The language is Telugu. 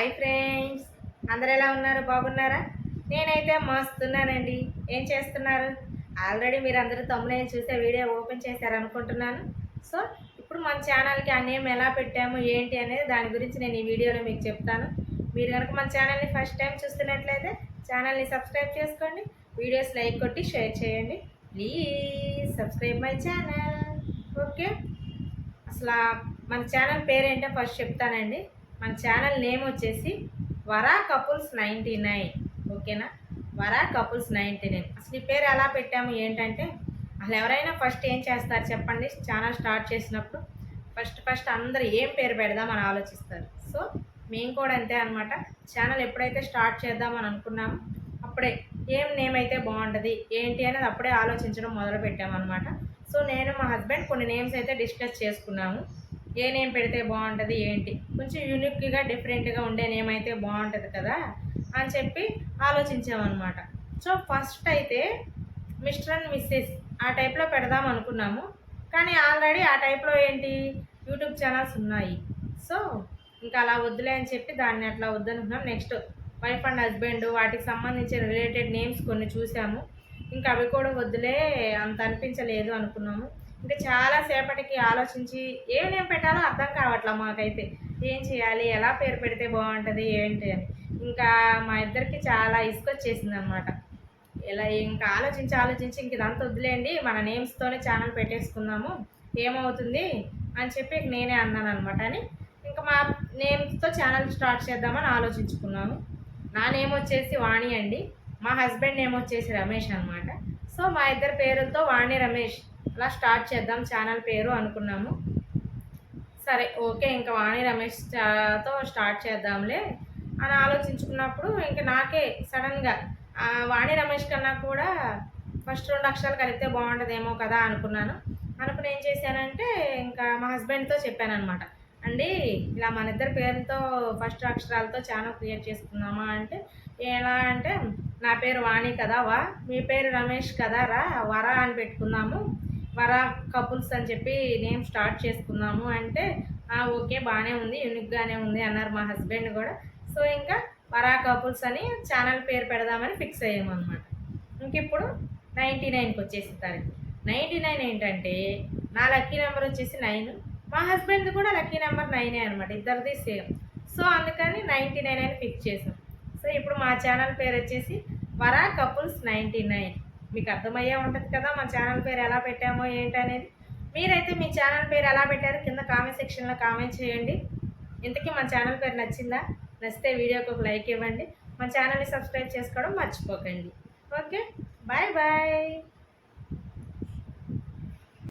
హాయ్ ఫ్రెండ్స్ అందరు ఎలా ఉన్నారు? బాగున్నారా? నేనైతే మస్తున్నానండి. ఏం చేస్తున్నారు? ఆల్రెడీ మీరు అందరూ తమ్మునే చూసే వీడియో ఓపెన్ చేశారు అనుకుంటున్నాను. సో ఇప్పుడు మన ఛానల్కి ఆ నేమ్ ఎలా పెట్టాము ఏంటి అనేది దాని గురించి నేను ఈ వీడియోలో మీకు చెప్తాను. మీరు కనుక మన ఛానల్ని ఫస్ట్ టైం చూస్తున్నట్లయితే ఛానల్ని సబ్స్క్రైబ్ చేసుకోండి. వీడియోస్ లైక్ కొట్టి షేర్ చేయండి. Please subscribe my channel okay అసలు మన ఛానల్ పేరేంటో ఫస్ట్ చెప్తానండి. మన ఛానల్ నేమ్ వచ్చేసి వరా కపుల్స్ నైంటీ నైన్ ఓకేనా? వరా కపుల్స్ నైంటీ నైన్ అసలు ఈ పేరు ఎలా పెట్టాము ఏంటంటే అసలు ఎవరైనా ఫస్ట్ ఏం చేస్తారు చెప్పండి. ఛానల్ స్టార్ట్ చేసినప్పుడు ఫస్ట్ ఫస్ట్ అందరు ఏం పేరు పెడదామని ఆలోచిస్తారు. సో మేము కూడా అంతే అనమాట ఛానల్ ఎప్పుడైతే స్టార్ట్ చేద్దామని అనుకున్నామో అప్పుడే ఏం నేమ్ అయితే బాగుంటుంది ఏంటి అనేది అప్పుడే ఆలోచించడం మొదలు పెట్టామన్నమాట సో నేను మా హస్బెండ్ కొన్ని నేమ్స్ అయితే డిస్కస్ చేసుకున్నాము. ఏ నేమ్ పెడితే బాగుంటుంది ఏంటి? కొంచెం యూనిక్గా డిఫరెంట్గా ఉండే నేమ్ అయితే బాగుంటుంది కదా అని చెప్పి ఆలోచించామన్నమాట. సో ఫస్ట్ అయితే మిస్టర్ అండ్ మిస్సెస్ ఆ టైప్లో పెడదాం అనుకున్నాము. కానీ ఆల్రెడీ ఆ టైప్లో ఏంటి? యూట్యూబ్ ఛానల్స్ ఉన్నాయి. సో ఇంకా అలా వద్దులే అని చెప్పి దాన్ని అట్లా వద్దనుకున్నాం. నెక్స్ట్ వైఫ్ అండ్ హస్బెండ్ వాటికి సంబంధించిన రిలేటెడ్ నేమ్స్ కొన్ని చూసాము. ఇంకా అవి కూడా వద్దులే అంత అనిపించలేదు అనుకున్నాము. ఇంకా చాలా సేపటికి ఆలోచించి ఏం నేమ్ పెట్టాలో అర్థం కావట్లా మాకైతే. ఏం చేయాలి? ఎలా పేరు పెడితే బాగుంటుంది? ఏంటి అని. ఇంకా మా ఇద్దరికి చాలా ఇసుకొచ్చేసింది అనమాట ఇలా ఇంకా ఆలోచించి ఆలోచించి ఇంక ఇదంతా వదిలేండి మన నేమ్స్తోనే ఛానల్ పెట్టేసుకుందాము. ఏమవుతుంది? అని చెప్పి నేనే అన్నాను అనమాట అని. ఇంకా మా నేమ్స్తో ఛానల్ స్టార్ట్ చేద్దామని ఆలోచించుకున్నాను. నా నేమ్ వచ్చేసి వాణి అండి. మా హస్బెండ్ నేమ్ వచ్చేసి రమేష్ అనమాట సో మా ఇద్దరి పేరులతో వాణి రమేష్. అలా స్టార్ట్ చేద్దాం ఛానల్ పేరు అనుకున్నాము. సరే ఓకే ఇంకా వాణి రమేష్ స్టార్ట్ చేద్దాంలే అని ఆలోచించుకున్నప్పుడు ఇంకా నాకే సడన్గా వాణి రమేష్ కన్నా కూడా ఫస్ట్ రెండు అక్షరాలు కలిపితే బాగుంటుందేమో కదా అనుకున్నాను. అనుకుని ఏం చేశానంటే ఇంకా మా హస్బెండ్తో చెప్పాను అనమాట అండి ఇలా మన ఇద్దరి పేరుతో ఫస్ట్ అక్షరాలతో ఛానల్ క్రియేట్ చేసుకుందామా అంటే ఎలా అంటే నా పేరు వాణి కదా వా మీ పేరు రమేష్ కదా రా వరా అని పెట్టుకుందాము వరా కపుల్స్ అని చెప్పి నేమ్ స్టార్ట్ చేసుకుందాము అంటే ఓకే బాగానే ఉంది యూనిక్గానే ఉంది అన్నారు మా హస్బెండ్ కూడా. సో ఇంకా వరా కపుల్స్ అని ఛానల్ పేరు పెడదామని ఫిక్స్ అయ్యామన్నమాట. ఇంక ఇప్పుడు నైంటీ నైన్కి వచ్చేసి తారీఖు నైంటీ నైన్ ఏంటంటే నా లక్కీ నెంబర్ వచ్చేసి నైన్. మా హస్బెండ్ కూడా లక్కీ నెంబర్ నైనే అనమాట ఇద్దరిది సేమ్. సో అందుకని నైంటీ నైన్ అని ఫిక్స్ చేసాం. సో ఇప్పుడు మా ఛానల్ పేరు వచ్చేసి వరా కపుల్స్ నైంటీ నైన్. మీకు అర్థమయ్యే ఉంటుంది కదా మా ఛానల్ పేరు ఎలా పెట్టామో ఏంటనేది మీరైతే మీ ఛానల్ పేరు ఎలా పెట్టారో కింద కామెంట్ సెక్షన్లో కామెంట్ చేయండి. ఇంతకీ మా ఛానల్ పేరు నచ్చిందా? నచ్చితే వీడియోకి ఒక లైక్ ఇవ్వండి. మా ఛానల్ని సబ్స్క్రైబ్ చేసుకోవడం మర్చిపోకండి. Okay bye bye